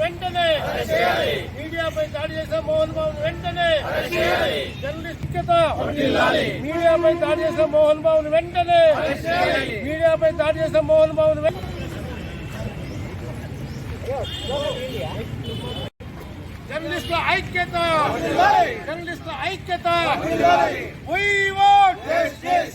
వెంటనే మీడియాపై దాడి చేసిన మోహన్ బాబు వెంటనే జర్నలిస్ట్ ఐక్యత మీడియాపై దాడి చేసిన మోహన్ బాబు వెంటనే మీడియాపై దాడి చేసిన మోహన్ బాబు వెంటనే జర్నలిస్టుల ఐక్యత. జర్నలిస్టుల ఐక్యత. We want justice.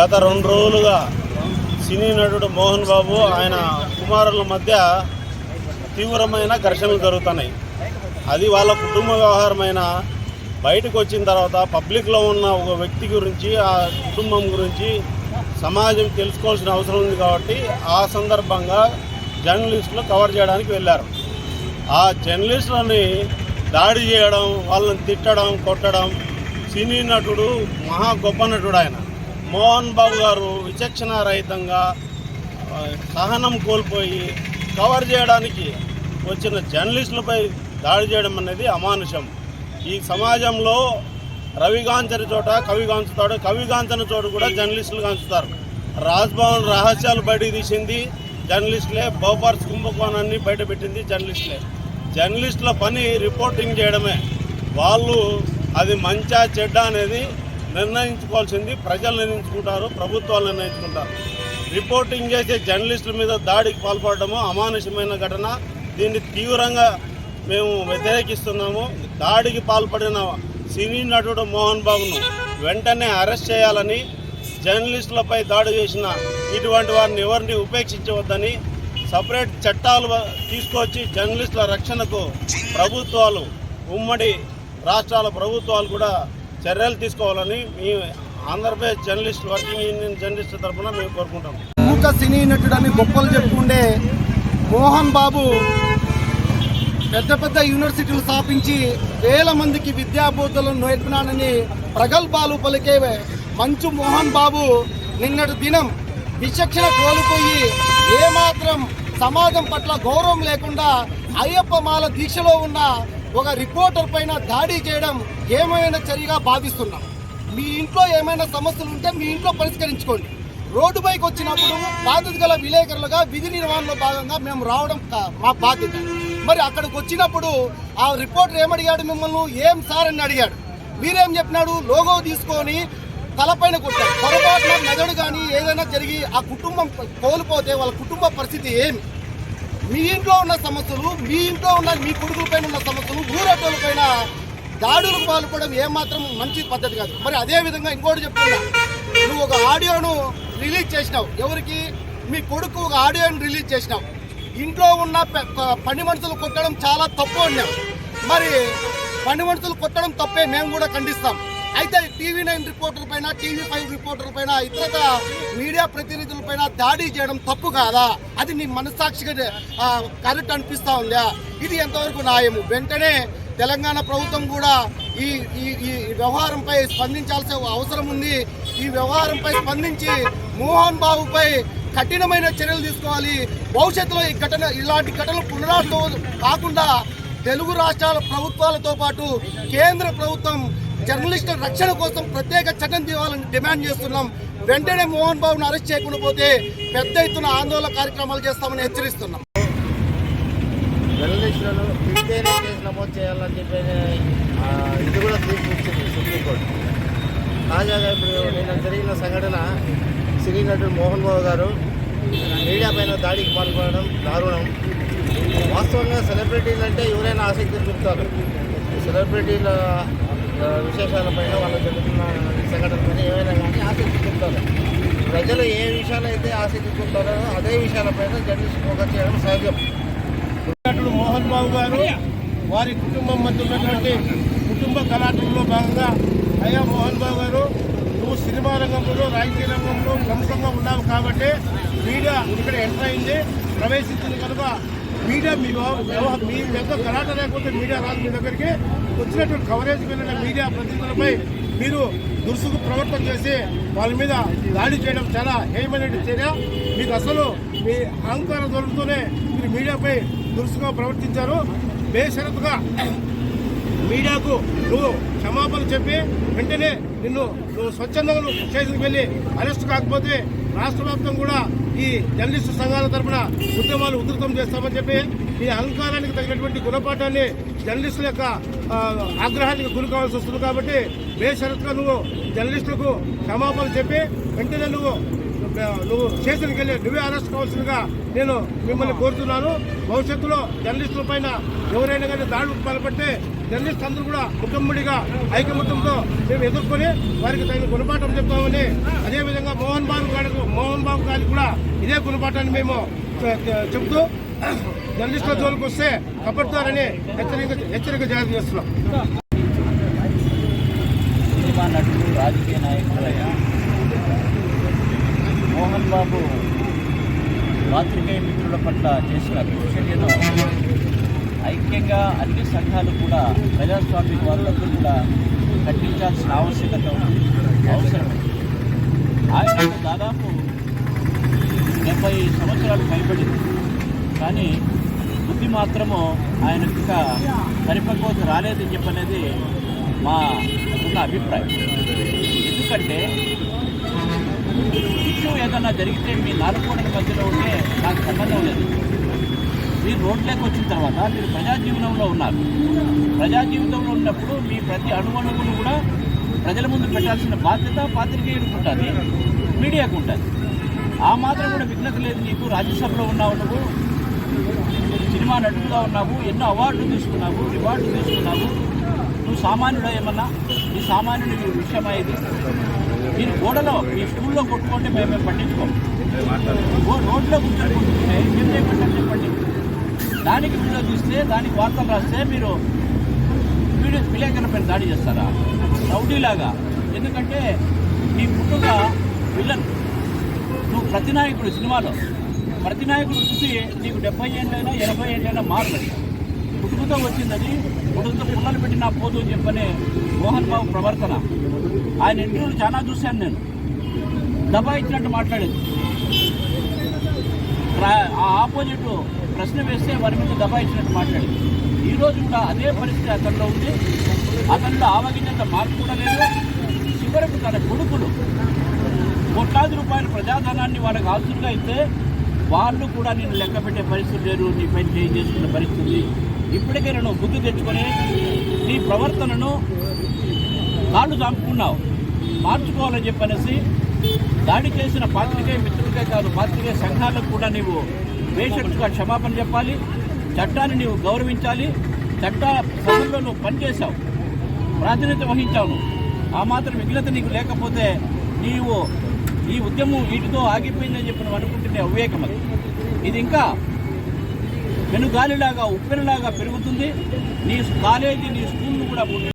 గత రెండు రోజులుగా సినీ నటుడు మోహన్ బాబు ఆయన కుమారుల మధ్య తీవ్రమైన ఘర్షణలు జరుగుతున్నాయి. అది వాళ్ళ కుటుంబ వ్యవహారమైన బయటకు వచ్చిన తర్వాత పబ్లిక్లో ఉన్న ఒక వ్యక్తి గురించి ఆ కుటుంబం గురించి సమాజం తెలుసుకోవాల్సిన అవసరం ఉంది కాబట్టి ఆ సందర్భంగా జర్నలిస్టులు కవర్ చేయడానికి వెళ్ళారు. ఆ జర్నలిస్టులని దాడి చేయడం వాళ్ళని తిట్టడం కొట్టడం సినీ నటుడు మహా గొప్ప నటుడు ఆయన. మోహన్ బాబు గారు విచక్షణ రహితంగా సహనం కోల్పోయి కవర్ చేయడానికి వచ్చిన జర్నలిస్టులపై దాడి చేయడం అనేది అమానుషం. ఈ సమాజంలో రవిగాంచని చోట కవి గాంచుతాడు కవి గాంచని చోట కూడా జర్నలిస్టులు గాంచుతారు. రాజ్భవన్ రహస్యాలు బయటికి తీసింది జర్నలిస్టులే బోపార్స్ కుంభకోణాన్ని బయటపెట్టింది జర్నలిస్టులే. జర్నలిస్టుల పని రిపోర్టింగ్ చేయడమే. వాళ్ళు అది మంచా చెడ్డ అనేది నిర్ణయించుకోవాల్సింది ప్రజలు నిర్ణయించుకుంటారు ప్రభుత్వాలు నిర్ణయించుకుంటారు. రిపోర్టింగ్ చేసే జర్నలిస్టుల మీద దాడికి పాల్పడము అమానుషమైన ఘటన. దీన్ని తీవ్రంగా మేము వ్యతిరేకిస్తున్నాము. దాడికి పాల్పడిన సినీ నటుడు మోహన్ బాబును వెంటనే అరెస్ట్ చేయాలని జర్నలిస్టులపై దాడి చేసిన ఇటువంటి వారిని ఎవరిని ఉపేక్షించవద్దని సపరేట్ చట్టాలు తీసుకొచ్చి జర్నలిస్టుల రక్షణకు ప్రభుత్వాలు ఉమ్మడి రాష్ట్రాల ప్రభుత్వాలు కూడా చర్యలు తీసుకోవాలని మీ Andhra Pradesh journalist working union journalist తరఫున మేము కోరుకుంటాం. ప్రముఖ సినీ నటుడని గొప్పలు చెప్పుకుండే మోహన్ బాబు పెద్ద పెద్ద యూనివర్సిటీలు స్థాపించి వేల మందికి విద్యాబోధలను నేర్పినానని ప్రగల్భాలు పలికే మంచు మోహన్ బాబు నిన్నటి దినం విచక్షణ కోల్పోయి ఏమాత్రం సమాజం పట్ల గౌరవం లేకుండా అయ్యప్ప మాల దీక్షలో ఉన్న ఒక రిపోర్టర్ పైన దాడి చేయడం ఏమైనా చర్యగా భావిస్తున్నాం. మీ ఇంట్లో ఏమైనా సమస్యలు ఉంటే మీ ఇంట్లో పరిష్కరించుకోండి. రోడ్డు పైకి వచ్చినప్పుడు బాధ్యత గల విలేకరులుగా విధి నిర్వహణలో భాగంగా మేము రావడం మా బాధ్యత. మరి అక్కడికి వచ్చినప్పుడు ఆ రిపోర్టర్ ఏమడిగాడు మిమ్మల్ని? ఏం సార్ అని అడిగాడు. మీరేం చెప్పినాడు? లోగో తీసుకొని తలపైన కొట్టాడు పొరపాటున మెదడు కానీ ఏదైనా జరిగి ఆ కుటుంబం కోల్పోతే వాళ్ళ కుటుంబ పరిస్థితి ఏమి? మీ ఇంట్లో ఉన్న సమస్యలు మీ ఇంట్లో ఉన్న మీ కొడుకులపైన ఉన్న సమస్యలు ఊరటోల దాడులు దాడులకు పాల్పడడం ఏమాత్రం మంచి పద్ధతి కాదు. మరి అదే విధంగా ఇంకోటి చెప్తున్నా. నువ్వు ఒక ఆడియోను రిలీజ్ చేసినావు. ఎవరికి? మీ కొడుకు ఒక ఆడియోను రిలీజ్ చేసినావు. ఇంట్లో ఉన్న పని మనుషులు కొట్టడం చాలా తప్పు అన్నావు. మరి పని మనుషులు కొట్టడం తప్పే మేము కూడా ఖండిస్తాం. అయితే టీవీ నైన్ రిపోర్టర్ పైన టీవీ ఫైవ్ రిపోర్టర్ పైన ఇతర మీడియా ప్రతినిధుల పైన దాడి చేయడం తప్పు కాదా? అది నీ మనస్సాక్షిగా కరెక్ట్ అనిపిస్తా ఉందా? ఇది ఎంతవరకు న్యాయము? వెంటనే తెలంగాణ ప్రభుత్వం కూడా ఈ ఈ ఈ వ్యవహారంపై స్పందించాల్సిన అవసరం ఉంది. ఈ వ్యవహారంపై స్పందించి మోహన్ బాబుపై కఠినమైన చర్యలు తీసుకోవాలి. భవిష్యత్తులో ఈ ఘటన ఇలాంటి ఘటనలు పునరావృతం కాకుండా తెలుగు రాష్ట్రాల ప్రభుత్వాలతో పాటు కేంద్ర ప్రభుత్వం జర్నలిస్టుల రక్షణ కోసం ప్రత్యేక చట్టం తీవాలని డిమాండ్ చేస్తున్నాం. వెంటనే మోహన్ బాబును అరెస్ట్ చేయకుండా పోతే పెద్ద ఎత్తున ఆందోళన కార్యక్రమాలు చేస్తామని హెచ్చరిస్తున్నాం. జర్నలిస్టులను కేసు నమోదు చేయాలని చెప్పి ఇది కూడా తీర్పు ఇచ్చింది సుప్రీంకోర్టు తాజాగా ఇప్పుడు నిన్న జరిగిన సంఘటన సినీ నటుడు మోహన్ బాబు గారు మీడియా పైన దాడికి పాల్పడడం దారుణం. వాస్తవంగా సెలబ్రిటీలు అంటే ఎవరైనా ఆసక్తి చూపుతారు. సెలబ్రిటీల విశేషాలపైన వాళ్ళు జరుగుతున్న సంఘటనలపైన ఏమైనా కానీ ఆసక్తి చూపుతారు ప్రజలు ఏ విషయాలైతే ఆసక్తి చూపుతారో అదే విషయాలపైన జర్నలిస్ట్ ఫోకస్ చేయడం సహజం. నటుడు మోహన్ బాబు గారు వారి కుటుంబం మధ్య ఉన్నటువంటి కుటుంబ కళాటంలో భాగంగా అయ్యా మోహన్ బాబు గారు నువ్వు సినిమా రంగంలో రాజకీయ రంగంలో ప్రముఖంగా ఉన్నావు కాబట్టి మీడియా ఇక్కడ ఎంటర్ అయింది ప్రవేశించింది కనుక మీడియా మీ మీ యొక్క కళాట లేకపోతే మీడియా రాదు మీ దగ్గరికి. వచ్చినటువంటి కవరేజ్ వెళ్ళిన మీడియా ప్రతినిధులపై మీరు దురుసుకు ప్రవర్తన చేసి వాళ్ళ మీద దాడి చేయడం చాలా హేయమైన చర్య. మీకు అసలు మీ అహంకార దొరుకుతూనే మీరు మీడియాపై దురుసుగా ప్రవర్తించారు. బేషరతుగా మీడియాకు నువ్వు క్షమాపణ చెప్పి వెంటనే నిన్ను నువ్వు స్వచ్ఛందంగా నువ్వు స్టేషన్కి వెళ్ళి అరెస్ట్ కాకపోతే రాష్ట్ర వ్యాప్తం కూడా ఈ జర్నలిస్టు సంఘాల తరఫున ఉద్యమాలు ఉధృతం చేస్తామని చెప్పి ఈ అహంకారానికి తగినటువంటి గుణపాఠాన్ని జర్నలిస్టుల యొక్క ఆగ్రహానికి గురి కావాల్సి వస్తుంది కాబట్టి బేషరత్గా నువ్వు జర్నలిస్టులకు క్షమాపణ చెప్పి వెంటనే నువ్వు నువ్వు స్టేషన్కి వెళ్ళి నువ్వే అరెస్ట్ కావాల్సిందిగా నేను మిమ్మల్ని కోరుతున్నాను. భవిష్యత్తులో జర్నలిస్టుల పైన ఎవరైనా కానీ దాడులకు పాల్పడితే జర్నలిస్ట్ అందరూ కూడా ముఖమ్మడిగా ఐకమత్యంతో మేము ఎదుర్కొని వారికి తగిన గుణపాఠం చెప్తామని అదేవిధంగా మోహన్ బాబు గారికి మోహన్ బాబు గారికి కూడా ఇదే గుణపాఠాన్ని మేము చెబుతూ జర్నలిస్టుల జోలికి వస్తే కప్పడతారని హెచ్చరిక హెచ్చరిక జారీ చేస్తున్నాం. సినిమా నటుడు రాజకీయ నాయకుడైన మోహన్ బాబు పాత్రికేయ మిత్రుల పట్ల చేసిన దుశ్చర్యను ఐక్యంగా అన్ని సంఘాలు కూడా ప్రజాస్వామిక వాళ్ళకు కూడా ఖండించాల్సిన ఆవశ్యకత అవసరం ఆయన దాదాపు డెబ్బై సంవత్సరాలు భయపడింది కానీ బుద్ధి మాత్రము ఆయన ఇంకా పరిపక్వత రాలేదని చెప్పనేది మా ఉన్న అభిప్రాయం. ఎందుకంటే ఇష్యూ ఏదన్నా జరిగితే మీ నాలుగు మధ్యలో ఉంటే నాకు సంబంధం లేదు. మీరు రోడ్లోకి వచ్చిన తర్వాత మీరు ప్రజా జీవనంలో ఉన్నారు. ప్రజా జీవితంలో ఉన్నప్పుడు మీ ప్రతి అణువణువును కూడా ప్రజల ముందు పెట్టాల్సిన బాధ్యత పాత్రికేయుడికి ఉంటుంది మీడియాకు ఉంటుంది. ఆ మాత్రం కూడా విఘ్నత లేదు నీకు రాజ్యసభలో ఉన్నావు నువ్వు సినిమా నటుడుగా ఉన్నావు ఎన్నో అవార్డులు తీసుకున్నావు రివార్డులు తీసుకున్నావు. నువ్వు సామాన్యుడా ఏమన్నా? ఈ సామాన్యుడి విషయమా ఇది మీరు గోడలో మీ స్కూల్లో కొట్టుకుంటే మేము మేము పట్టించుకోం రోడ్లో కూర్చొని కొట్టుకుంటే మీరు చెప్పండి దానికి వీడియో చూస్తే దానికి వార్తలు రాస్తే మీరు వీడియో విలేకరులపైన దాడి చేస్తారా? రౌడీలాగా. ఎందుకంటే నీ పుట్టుక విలన్ నువ్వు ప్రతినాయకుడు సినిమాలో. ప్రతినాయకుడు చూసి నీకు డెబ్బై ఏళ్ళైనా ఎనభై ఏళ్ళైనా మారలేదు పుట్టుకతో వచ్చిందని పుట్టుకతో పిల్లలు పెట్టినా పోదు అని చెప్పనే మోహన్ బాబు ప్రవర్తన. ఆయన ఇంటర్వ్యూలు చాలా చూశాను నేను. దబా ఇచ్చినట్టు మాట్లాడేది. రా- ఆ ఆపోజిట్ ప్రశ్న వేస్తే వారి మీద దబా ఇచ్చినట్టు మాట్లాడేది. ఈరోజు కూడా అదే పరిస్థితి అతనిలో ఉంది. అతనిలో ఆవగించేంత మార్పు కూడా లేదు. చివరకు తన కొడుకులు కోట్లాది రూపాయల ప్రజాధనాన్ని వాళ్ళకి ఆస్తులుగా ఇస్తే వాళ్ళు కూడా నేను లెక్క పెట్టే పరిస్థితి లేరు నీ పైన చేయి చేసుకునే పరిస్థితి. ఇప్పటికే నేను బుద్ధి తెచ్చుకొని నీ ప్రవర్తనను కాళ్ళు చంపుకున్నావు. మార్చుకోవాలని చెప్పనేసి దాడి చేసిన పాత్రికే మిత్రులకే కాదు పాత్రికే సంఘాలకు కూడా నీవు బేషరతుగా క్షమాపణ చెప్పాలి చట్టాన్ని నీవు గౌరవించాలి చట్ట సభల్లో నువ్వు పనిచేశావు ప్రాతినిధ్యం వహించావు ఆ మాత్రం మిగిలిత నీకు లేకపోతే నీవు ఈ ఉద్యమం వీటితో ఆగిపోయిందని చెప్పి నువ్వు అనుకుంటున్న అవివేకం అది. ఇది ఇంకా వెనుగాలిలాగా ఉప్పెనలాగా పెరుగుతుంది. నీ కాలేజీ నీ స్కూల్ కూడా